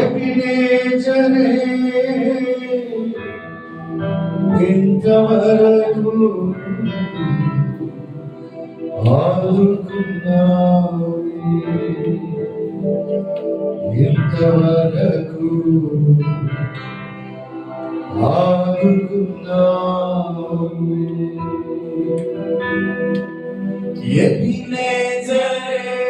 ఎపినేచరే ఇంతవరకు ఆదుకున్నావు. ఇంతవరకు ఆదుకున్నావు. ఎపినేచరే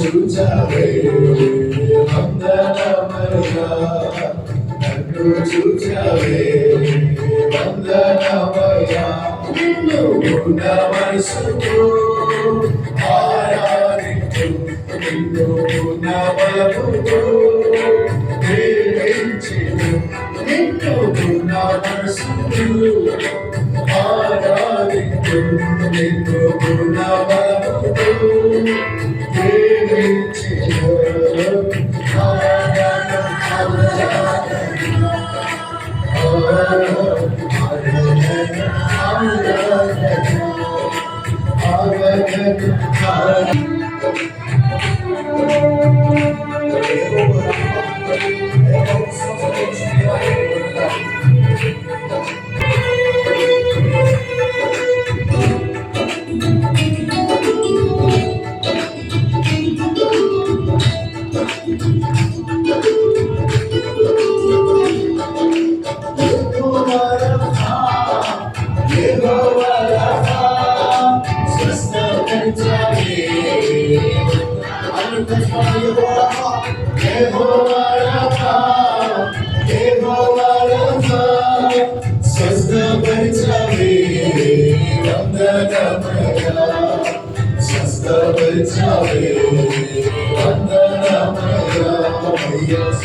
చూచావే వందనమయ నన్ను చూచావే వందనమయ నిన్ను ఉన్న మనసుతో ఆరాధించు నిన్ను ఉన్న బలముతో ప్రేమించెను నిన్ను ఉన్న మనసుతో ఆరాధించు నిన్ను ఉన్న Amen.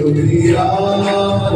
Hallelujah.